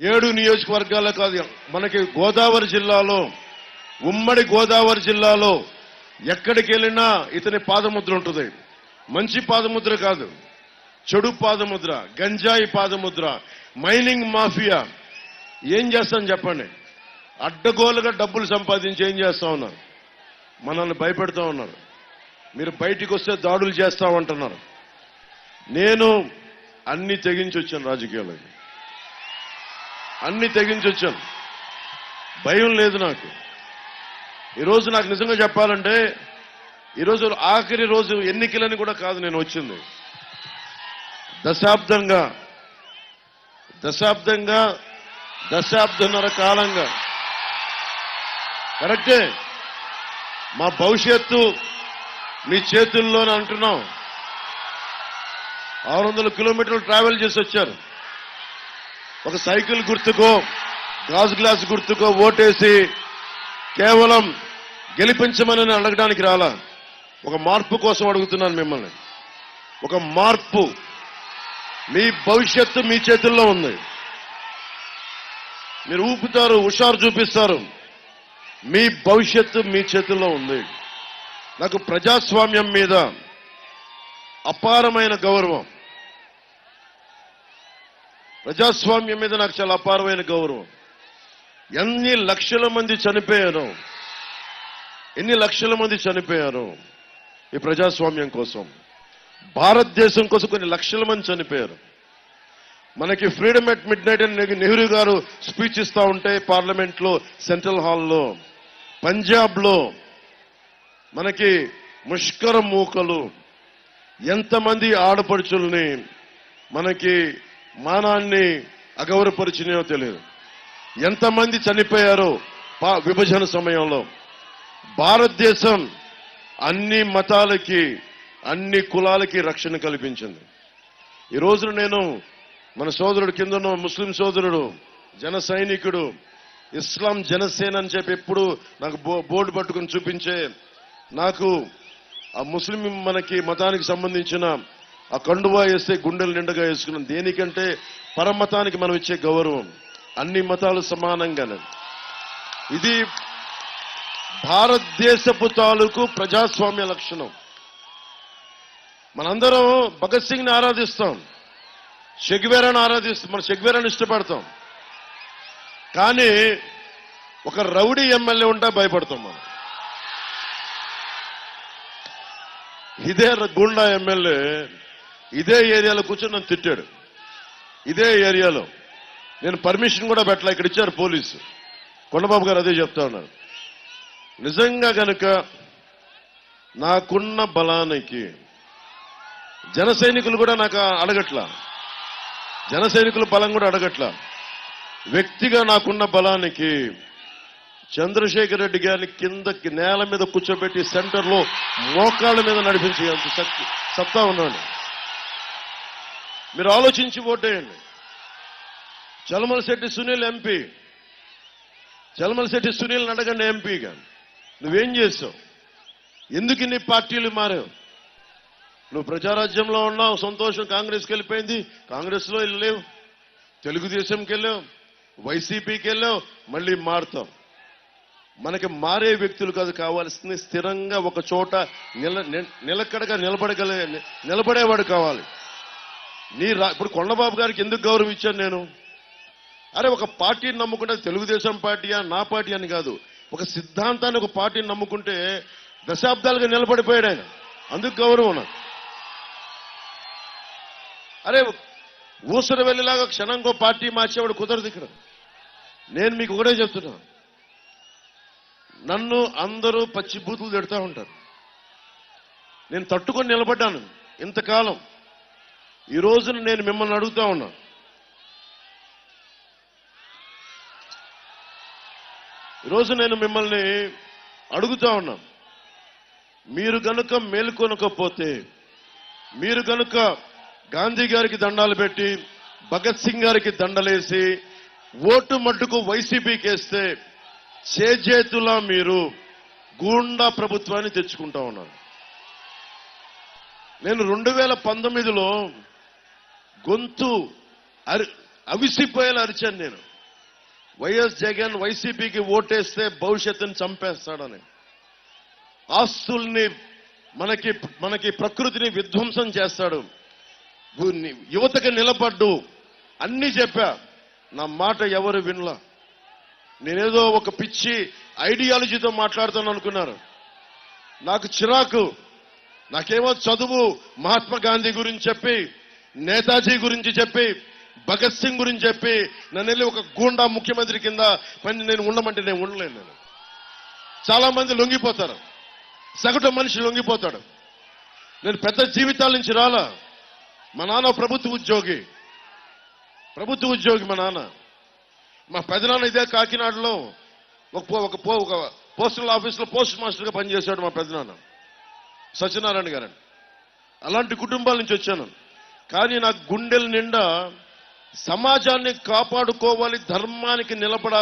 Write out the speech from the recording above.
ఏడు నియోజకవర్గాల కాదు మనకి గోదావరి జిల్లాలో ఉమ్మడి గోదావరి జిల్లాలో ఎక్కడికి వెళ్ళినా ఇతని పాదముద్ర ఉంటుంది. మంచి పాదముద్ర కాదు చెడు పాదముద్ర గంజాయి పాదముద్ర మైనింగ్ మాఫియా. ఏం చేస్తాను చెప్పండి? అడ్డగోలుగా డబ్బులు సంపాదించి ఏం చేస్తా ఉన్నారు? మనల్ని భయపెడతా ఉన్నారు. మీరు బయటికి వస్తే దాడులు చేస్తామంటున్నారు నేను అన్ని తెగించి వచ్చాను రాజకీయాలకి అన్ని తెగించి వచ్చాను. భయం లేదు నాకు. ఈరోజు నాకు నిజంగా చెప్పాలంటే ఈరోజు ఆఖరి రోజు ఎన్నికలని కూడా కాదు నేను వచ్చింది. దశాబ్దంగా దశాబ్దంగా దశాబ్దన్నర కాలంగా. కరెక్టే. మా భవిష్యత్తు మీ చేతుల్లోనే అంటున్నాం. ఆరు వందల కిలోమీటర్లు ట్రావెల్ చేసి వచ్చారు. ఒక సైకిల్ గుర్తుకో గాజు గ్లాస్ గుర్తుకో ఓటేసి కేవలం గెలిపించమని అడగడానికి రాలా. ఒక మార్పు కోసం అడుగుతున్నాను మిమ్మల్ని. ఒక మార్పు మీ భవిష్యత్తు మీ చేతుల్లో ఉంది. మీరు ఊపుతారు హుషారు చూపిస్తారు. మీ భవిష్యత్తు మీ చేతుల్లో ఉంది. నాకు ప్రజాస్వామ్యం మీద అపారమైన గౌరవం. ప్రజాస్వామ్యం మీద నాకు చాలా అపారమైన గౌరవం. ఎన్ని లక్షల మంది చనిపోయారు? ఎన్ని లక్షల మంది చనిపోయారు? ఈ ప్రజాస్వామ్యం కోసం. భారతదేశం కోసం కొన్ని లక్షల మంది చనిపోయారు. మనకి ఫ్రీడమ్ ఎట్ మిడ్ నైట్ అని నెహ్రూ గారు స్పీచ్ ఇస్తూ ఉంటే పార్లమెంట్లో సెంట్రల్ హాల్లో పంజాబ్లో మనకి ముష్కర మూకలు ఎంతమంది ఆడపడుచుల్ని మనకి మానాన్ని అగౌరపరిచినాయో తెలియదు. ఎంతమంది చనిపోయారో పా- విభజన సమయంలో. భారతదేశం అన్ని మతాలకి అన్ని కులాలకి రక్షణ కల్పించింది. ఈ రోజున నేను మన సోదరుడు కిందనో ముస్లిం సోదరుడు జన సైనికుడు ఇస్లాం జనసేన అని చెప్పి ఎప్పుడు నాకు బో- బోర్డు పట్టుకుని చూపించే నాకు ఆ ముస్లిం మనకి మతానికి సంబంధించిన ఆ కండువా వేస్తే గుండెలు నిండుగా వేసుకున్నాం. దేనికంటే పరమతానికి మనం ఇచ్చే గౌరవం. అన్ని మతాలు సమానంగానే. ఇది భారతదేశపు తాలూకు ప్రజాస్వామ్య లక్షణం. మనందరం భగత్ సింగ్ని ఆరాధిస్తాం. షెగ్వేరాను ఆరాధిస్తాం. మన షెగ్వేరాను ఇష్టపడతాం. కానీ ఒక రౌడీ ఎమ్మెల్యే ఉంటే భయపడతాం మనం. ఇదే ర- గుండా ఎమ్మెల్యే ఇదే ఏరియాలో కూర్చొని నన్ను తిట్టాడు. ఇదే ఏరియాలో. నేను పర్మిషన్ కూడా పెట్టలే ఇక్కడ ఇచ్చారు పోలీసు. కొండబాబు గారు అదే చెప్తా ఉన్నారు. నిజంగా గనుక నాకున్న బలానికి జన సైనికులు కూడా నాకు అడగట్లా. జన సైనికుల బలం కూడా అడగట్లా. వ్యక్తిగా నాకున్న బలానికి చంద్రశేఖర్ రెడ్డి గారిని కిందకి నేల మీద కూర్చోబెట్టి సెంటర్లో మోకాళ్ళ మీద నడిపించే అంత శక్తి సత్తా ఉన్నాడు. మీరు ఆలోచించి ఓటేయండి చలమలశెట్టి సునీల్ ఎంపీ చలమలశెట్టి సునీల్ అడగండి ఎంపీగా నువ్వేం చేస్తావు ఎందుకు ఇన్ని పార్టీలు మారావు? నువ్వు ప్రజారాజ్యంలో ఉన్నావు సంతోషం కాంగ్రెస్కి వెళ్ళిపోయింది. కాంగ్రెస్లో వెళ్ళలేవు తెలుగుదేశంకి వెళ్ళావు. వైసీపీకి వెళ్ళావు. మళ్ళీ మారుతాం మనకి మారే వ్యక్తులు కాదు కావాల్సింది స్థిరంగా ఒక చోట నిల నిలకడగా నిలబడగల నిలబడేవాడు కావాలి. నీ రా ఇప్పుడు కొండబాబు గారికి ఎందుకు గౌరవం ఇచ్చాను నేను? అరే ఒక పార్టీని నమ్ముకుంటే తెలుగుదేశం పార్టీయా? నా పార్టీ అని కాదు. ఒక సిద్ధాంతాన్ని ఒక పార్టీని నమ్ముకుంటే దశాబ్దాలుగా నిలబడిపోయాడు ఆయన. అందుకు గౌరవం నాకు. అరే ఊసర వెళ్ళేలాగా క్షణంకో పార్టీ మార్చేవాడు కుదరదు ఇక్కడ. నేను మీకు ఒకటే చెప్తున్నా. నన్ను అందరూ పచ్చి బూతులు తిడతా ఉంటారు. నేను తట్టుకొని నిలబడ్డాను ఇంతకాలం. ఈ రోజున నేను మిమ్మల్ని అడుగుతా ఉన్నా. ఈరోజు నేను మిమ్మల్ని అడుగుతా ఉన్నా. మీరు గనుక మేలుకొనకపోతే మీరు గనుక గాంధీ గారికి దండాలు పెట్టి భగత్ సింగ్ గారికి దండలేసి ఓటు మట్టుకు వైసీపీకి వేస్తే చేజేతులా మీరు గూండా ప్రభుత్వాన్ని తెచ్చుకుంటా ఉన్నారు. నేను రెండు వేల పంతొమ్మిదిలో గొంతు అరి అవిసిపోయేలా అరిచాను నేను. వైఎస్ జగన్ వైసీపీకి ఓటేస్తే భవిష్యత్తుని చంపేస్తాడని. ఆస్తుల్ని మనకి మనకి ప్రకృతిని విధ్వంసం చేస్తాడు. యువతకి నిలబడ్డు. అన్ని చెప్పా. నా మాట ఎవరు వినలా. నేనేదో ఒక పిచ్చి ఐడియాలజీతో మాట్లాడుతాను అనుకున్నారు. నాకు చిరాకు. నాకేమో చదువు మహాత్మా గాంధీ గురించి చెప్పి నేతాజీ గురించి చెప్పి భగత్ సింగ్ గురించి చెప్పి నన్ను వెళ్ళి ఒక గూండా ముఖ్యమంత్రి కింద పని నేను ఉండమంటే నేను ఉండలేను నేను. చాలా మంది లొంగిపోతారు. సగటు మనిషి లొంగిపోతాడు. నేను పెద్ద జీవితాల నుంచి రాలా. మా నాన్న ప్రభుత్వ ఉద్యోగి. ప్రభుత్వ ఉద్యోగి మా నాన్న. మా పెదనాన్న ఇదే కాకినాడలో ఒక పో- ఒక పో- ఒక పోస్టల్ ఆఫీస్లో పోస్ట్ మాస్టర్గా పనిచేశాడు మా పెదనాన్న. సత్యనారాయణ గారు అలాంటి కుటుంబాల నుంచి వచ్చాను. కానీ నా గుండెల నిండా సమాజాన్ని కాపాడుకోవాలి ధర్మానికి నిలబడాలి.